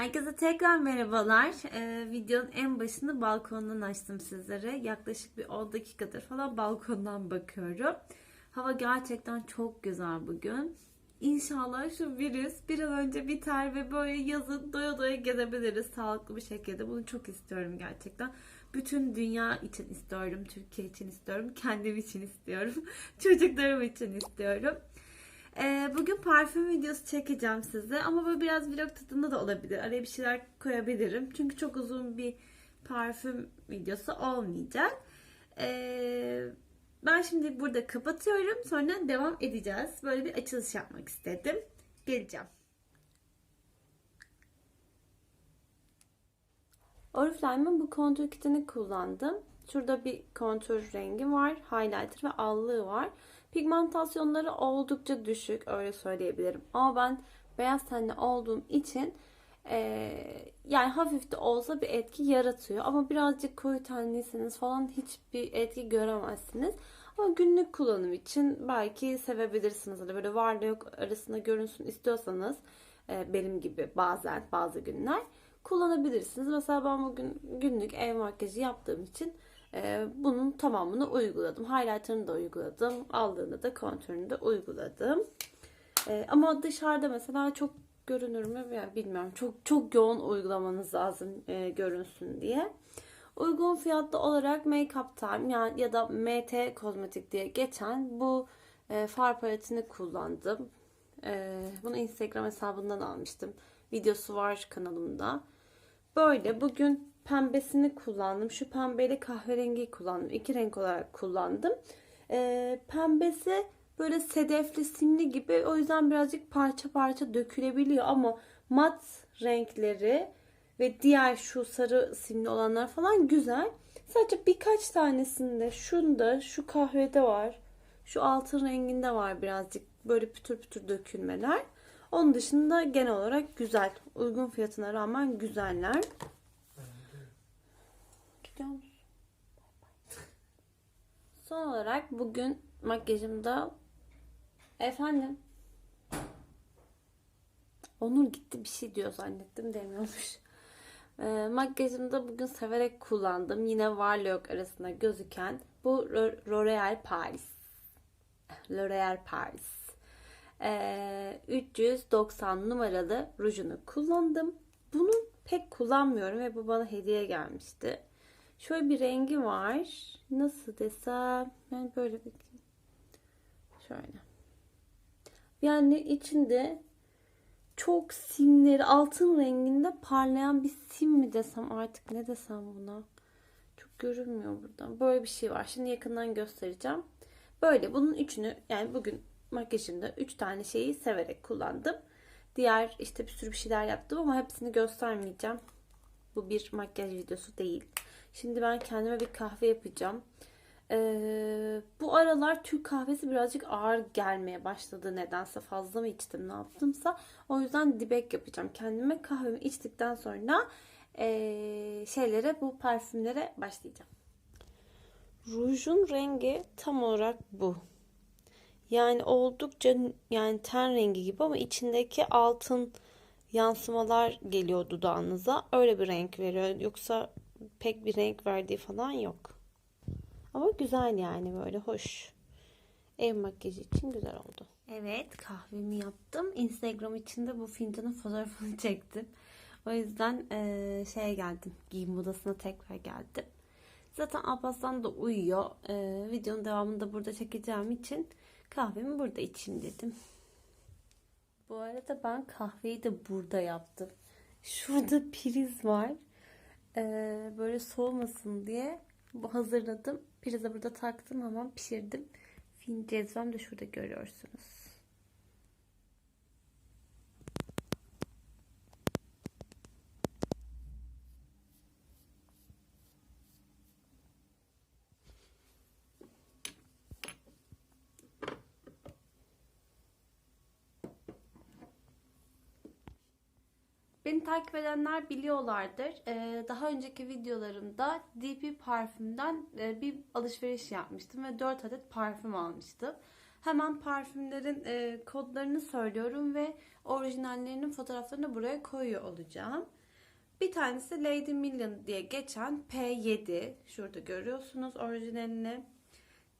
Herkese tekrar merhabalar. Ee, videonun en başını balkondan açtım sizlere. Yaklaşık bir 10 dakikadır falan balkondan bakıyorum. Hava gerçekten çok güzel bugün. İnşallah şu virüs bir an önce biter ve böyle yazın doya doya gezebiliriz sağlıklı bir şekilde. Bunu çok istiyorum gerçekten. Bütün dünya için istiyorum, Türkiye için istiyorum, kendim için istiyorum, çocuklarım için istiyorum. Ee, bugün parfüm videosu çekeceğim size ama böyle biraz vlog tadında da olabilir. Araya bir şeyler koyabilirim. Çünkü çok uzun bir parfüm videosu olmayacak. Ee, ben şimdi burada kapatıyorum. Sonra devam edeceğiz. Böyle bir açılış yapmak istedim. Geleceğim. Oriflame'ın bu kontür kitini kullandım. Şurada bir kontür rengi var. Highlighter ve allığı var. Pigmentasyonları oldukça düşük öyle söyleyebilirim. Ama ben beyaz tenli olduğum için e, yani hafif de olsa bir etki yaratıyor. Ama birazcık koyu tenliyseniz falan hiçbir etki göremezsiniz. Ama günlük kullanım için belki sevebilirsiniz. Hani böyle varla yok arasında görünsün istiyorsanız e, benim gibi bazen bazı günler kullanabilirsiniz. Mesela ben bugün günlük ev makyajı yaptığım için e, bunun tamamını uyguladım. Highlighter'ını da uyguladım. Aldığında da kontürünü de uyguladım. E, ama dışarıda mesela çok görünür mü yani bilmiyorum. Çok çok yoğun uygulamanız lazım e, görünsün diye. Uygun fiyatlı olarak Make Up Time yani ya da MT Kozmetik diye geçen bu e, far paletini kullandım. E, bunu Instagram hesabından almıştım. Videosu var kanalımda. Böyle bugün pembesini kullandım. Şu pembeyle kahverengi kullandım. İki renk olarak kullandım. E, pembesi böyle sedefli simli gibi. O yüzden birazcık parça parça dökülebiliyor ama mat renkleri ve diğer şu sarı simli olanlar falan güzel. Sadece birkaç tanesinde şunda şu kahvede var. Şu altın renginde var birazcık böyle pütür pütür dökülmeler. Onun dışında genel olarak güzel. Uygun fiyatına rağmen güzeller. Gidiyor musun? Son olarak bugün makyajımda efendim Onur gitti bir şey diyor zannettim demiyormuş. E, makyajımda bugün severek kullandım. Yine var yok arasında gözüken bu L'Oreal Paris. L'Oreal Paris. E, 390 numaralı rujunu kullandım. Bunu pek kullanmıyorum ve bu bana hediye gelmişti. Şöyle bir rengi var. Nasıl desem yani böyle bir şöyle. Yani içinde çok simleri altın renginde parlayan bir sim mi desem artık ne desem buna. Çok görünmüyor buradan. Böyle bir şey var. Şimdi yakından göstereceğim. Böyle bunun üçünü yani bugün makyajımda üç tane şeyi severek kullandım. Diğer işte bir sürü bir şeyler yaptım ama hepsini göstermeyeceğim. Bu bir makyaj videosu değil. Şimdi ben kendime bir kahve yapacağım. Ee, bu aralar Türk kahvesi birazcık ağır gelmeye başladı nedense. Fazla mı içtim ne yaptımsa. O yüzden dibek yapacağım. Kendime kahvemi içtikten sonra ee, şeylere bu parfümlere başlayacağım. Rujun rengi tam olarak bu. Yani oldukça yani ten rengi gibi ama içindeki altın yansımalar geliyor dudağınıza öyle bir renk veriyor. Yoksa pek bir renk verdiği falan yok. Ama güzel yani böyle hoş. Ev makyajı için güzel oldu. Evet kahvemi yaptım. Instagram için de bu fincanın fotoğrafını çektim. O yüzden e, şeye geldim. Giyim odasına tekrar geldim. Zaten Alparslan da uyuyor. E, videonun devamını da burada çekeceğim için kahvemi burada içeyim dedim. Bu arada ben kahveyi de burada yaptım. Şurada priz var. E, böyle soğumasın diye bu hazırladım. Prize burada taktım hemen pişirdim. Fin cezvem de şurada görüyorsunuz. Beni takip edenler biliyorlardır. Ee, daha önceki videolarımda DP Parfüm'den e, bir alışveriş yapmıştım ve 4 adet parfüm almıştım. Hemen parfümlerin e, kodlarını söylüyorum ve orijinallerinin fotoğraflarını buraya koyuyor olacağım. Bir tanesi Lady Million diye geçen P7. Şurada görüyorsunuz orijinalini.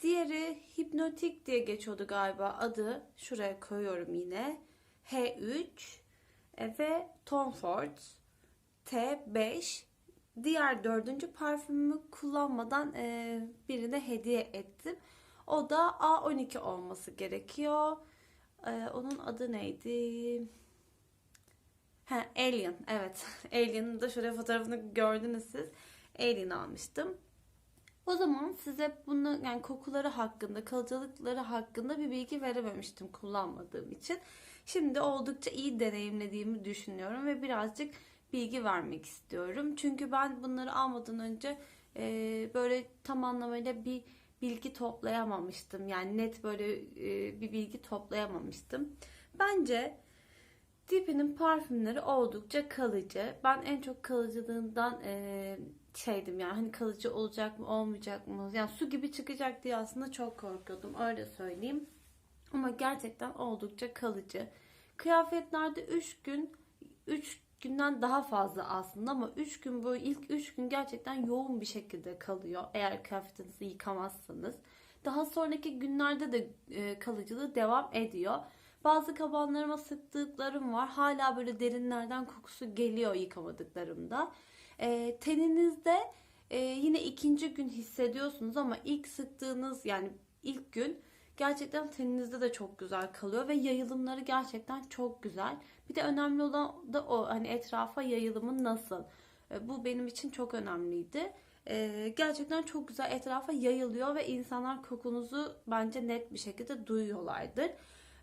Diğeri Hipnotik diye geçiyordu galiba adı. Şuraya koyuyorum yine. H3 e, ve Tom Ford T5. Diğer dördüncü parfümümü kullanmadan e, birine hediye ettim. O da A12 olması gerekiyor. E, onun adı neydi? Ha, Alien. Evet. Alien'ın da şöyle fotoğrafını gördünüz siz. Alien almıştım. O zaman size bunu yani kokuları hakkında, kalıcılıkları hakkında bir bilgi verememiştim kullanmadığım için. Şimdi oldukça iyi deneyimlediğimi düşünüyorum ve birazcık bilgi vermek istiyorum. Çünkü ben bunları almadan önce e, böyle tam anlamıyla bir bilgi toplayamamıştım. Yani net böyle e, bir bilgi toplayamamıştım. Bence Dipi'nin parfümleri oldukça kalıcı. Ben en çok kalıcılığından e, şeydim yani hani kalıcı olacak mı olmayacak mı? Yani su gibi çıkacak diye aslında çok korkuyordum öyle söyleyeyim. Ama gerçekten oldukça kalıcı. Kıyafetlerde 3 gün 3 günden daha fazla aslında ama 3 gün boyu ilk 3 gün gerçekten yoğun bir şekilde kalıyor eğer kıyafetinizi yıkamazsanız. Daha sonraki günlerde de e, kalıcılığı devam ediyor. Bazı kabanlarıma sıktıklarım var. Hala böyle derinlerden kokusu geliyor yıkamadıklarımda. E, teninizde e, yine ikinci gün hissediyorsunuz ama ilk sıktığınız yani ilk gün gerçekten teninizde de çok güzel kalıyor ve yayılımları gerçekten çok güzel. Bir de önemli olan da o hani etrafa yayılımı nasıl. E, bu benim için çok önemliydi. E, gerçekten çok güzel etrafa yayılıyor ve insanlar kokunuzu bence net bir şekilde duyuyorlardır.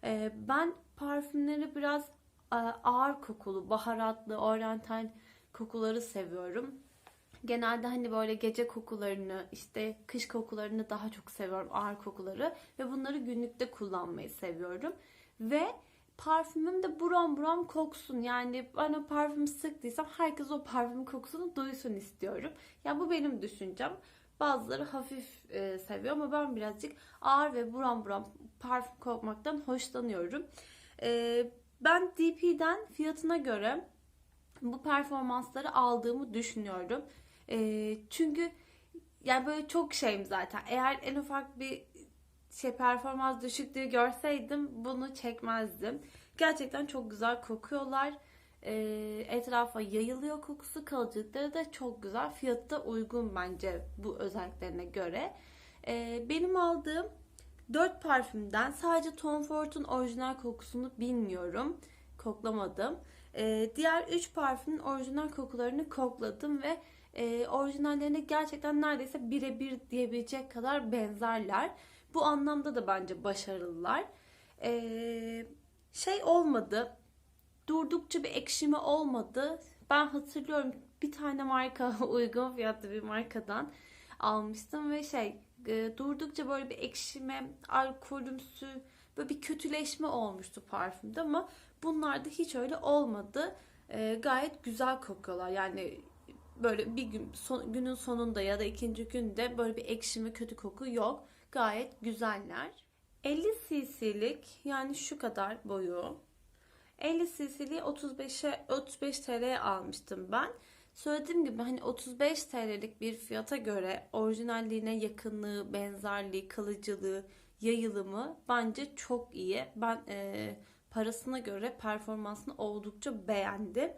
E, ben parfümleri biraz ağır kokulu, baharatlı, oryantal kokuları seviyorum. Genelde hani böyle gece kokularını, işte kış kokularını daha çok seviyorum, ağır kokuları ve bunları günlükte kullanmayı seviyorum. Ve parfümüm de buram buram koksun. Yani ben o parfümü sıktıysam herkes o parfüm kokusunu duysun istiyorum. Yani bu benim düşüncem. Bazıları hafif e, seviyor ama ben birazcık ağır ve buram buram parfüm kokmaktan hoşlanıyorum. E, ben DP'den fiyatına göre bu performansları aldığımı düşünüyorum. E, çünkü yani böyle çok şeyim zaten. Eğer en ufak bir şey performans düşüklüğü görseydim bunu çekmezdim. Gerçekten çok güzel kokuyorlar. E, etrafa yayılıyor kokusu. Kalıcılıkları da çok güzel. Fiyatı da uygun bence bu özelliklerine göre. E, benim aldığım 4 parfümden sadece Tom Ford'un orijinal kokusunu bilmiyorum. Koklamadım. E, diğer 3 parfümün orijinal kokularını kokladım ve e, orijinallerine gerçekten neredeyse birebir diyebilecek kadar benzerler. Bu anlamda da bence başarılılar. E, şey olmadı. Durdukça bir ekşime olmadı. Ben hatırlıyorum bir tane marka uygun fiyatlı bir markadan almıştım ve şey e, durdukça böyle bir ekşime, alkolümsü, böyle bir kötüleşme olmuştu parfümde ama bunlarda hiç öyle olmadı. E, gayet güzel kokuyorlar. Yani böyle bir gün son, günün sonunda ya da ikinci günde böyle bir ekşime kötü koku yok. Gayet güzeller. 50 cc'lik yani şu kadar boyu. 50 cc'liği 35'e 35 TL'ye almıştım ben. Söylediğim gibi hani 35 TL'lik bir fiyata göre orijinalliğine yakınlığı, benzerliği, kalıcılığı, yayılımı bence çok iyi. Ben e, parasına göre performansını oldukça beğendim.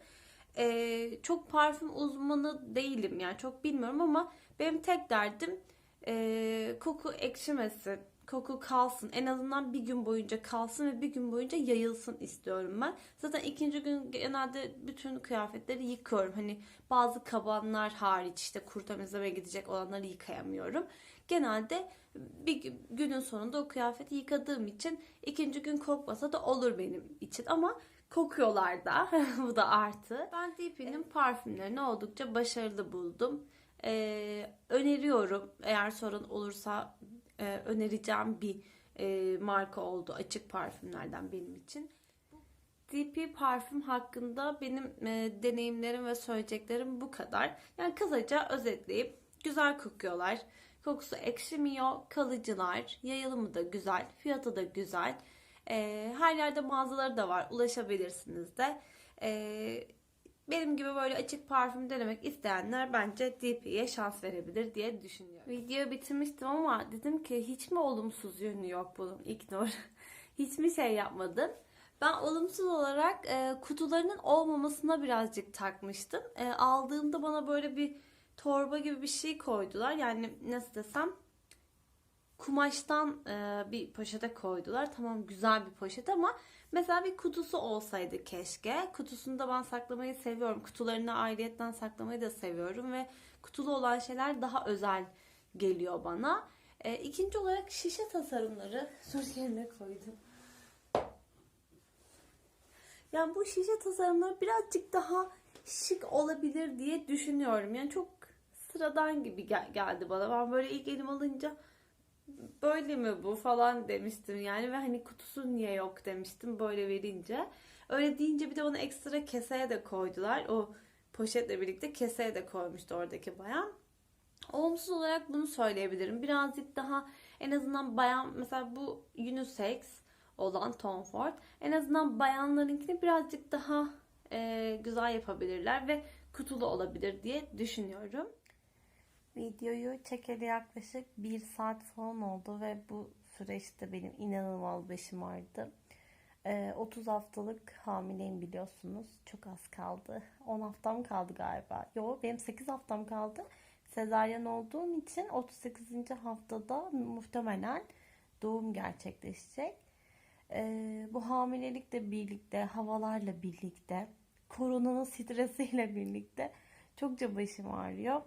E, çok parfüm uzmanı değilim yani çok bilmiyorum ama benim tek derdim e, koku ekşimesin, koku kalsın. En azından bir gün boyunca kalsın ve bir gün boyunca yayılsın istiyorum ben. Zaten ikinci gün genelde bütün kıyafetleri yıkıyorum. Hani bazı kabanlar hariç işte kuru gidecek olanları yıkayamıyorum. Genelde bir günün sonunda o kıyafeti yıkadığım için ikinci gün kokmasa da olur benim için ama kokuyorlar da. Bu da artı. Ben DP'nin parfümlerini oldukça başarılı buldum. Ee, öneriyorum. Eğer sorun olursa e, önereceğim bir e, marka oldu. Açık parfümlerden benim için. DP parfüm hakkında benim e, deneyimlerim ve söyleyeceklerim bu kadar. Yani kısaca özetleyip güzel kokuyorlar. Kokusu ekşimiyor, kalıcılar, yayılımı da güzel, fiyatı da güzel. Ee, her yerde mağazaları da var, ulaşabilirsiniz de. Ee, benim gibi böyle açık parfüm denemek isteyenler bence DP'ye şans verebilir diye düşünüyorum. Videoyu bitirmiştim ama dedim ki hiç mi olumsuz yönü yok bunun ignore. Hiçbir şey yapmadım. Ben olumsuz olarak e, kutularının olmamasına birazcık takmıştım. E, aldığımda bana böyle bir torba gibi bir şey koydular. Yani nasıl desem kumaştan e, bir poşete koydular. Tamam güzel bir poşet ama mesela bir kutusu olsaydı keşke. Kutusunu da ben saklamayı seviyorum. Kutularını ayrıyetten saklamayı da seviyorum ve kutulu olan şeyler daha özel geliyor bana. E, ikinci olarak şişe tasarımları. Dur yerine koydum. Yani bu şişe tasarımları birazcık daha şık olabilir diye düşünüyorum. Yani çok sıradan gibi gel- geldi bana. Ben böyle ilk elim alınca böyle mi bu falan demiştim yani ve hani kutusu niye yok demiştim böyle verince. Öyle deyince bir de onu ekstra keseye de koydular. O poşetle birlikte keseye de koymuştu oradaki bayan. Olumsuz olarak bunu söyleyebilirim. Birazcık daha en azından bayan mesela bu unisex olan Tom Ford en azından bayanlarınkini birazcık daha e, güzel yapabilirler ve kutulu olabilir diye düşünüyorum. Videoyu çekeli yaklaşık bir saat falan oldu ve bu süreçte benim inanılmaz başım ağrıdı. Ee, 30 haftalık hamileyim biliyorsunuz. Çok az kaldı. 10 haftam kaldı galiba. Yo benim 8 haftam kaldı. Sezaryen olduğum için 38. haftada muhtemelen doğum gerçekleşecek. Ee, bu hamilelikle birlikte, havalarla birlikte, koronanın stresiyle birlikte çokça başım ağrıyor.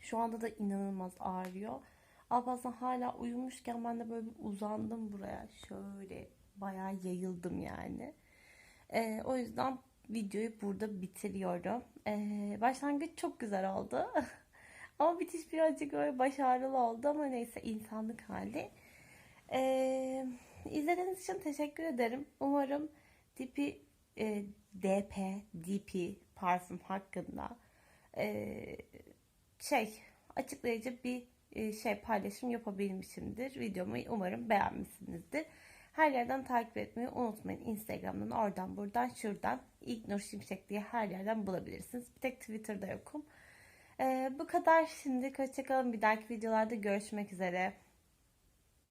Şu anda da inanılmaz ağrıyor. Ama bazen hala uyumuşken ben de böyle bir uzandım buraya. Şöyle bayağı yayıldım yani. Ee, o yüzden videoyu burada bitiriyorum. Ee, başlangıç çok güzel oldu. ama bitiş birazcık böyle baş ağrılı oldu ama neyse insanlık hali. Ee, izlediğiniz için teşekkür ederim. Umarım DP, e, DP, DP parfüm hakkında e, şey açıklayıcı bir e, şey paylaşım yapabilmişimdir. Videomu umarım beğenmişsinizdir. Her yerden takip etmeyi unutmayın. Instagram'dan, oradan, buradan, şuradan. İlknur Şimşek diye her yerden bulabilirsiniz. Bir tek Twitter'da yokum. Ee, bu kadar şimdi. Hoşçakalın. Bir dahaki videolarda görüşmek üzere.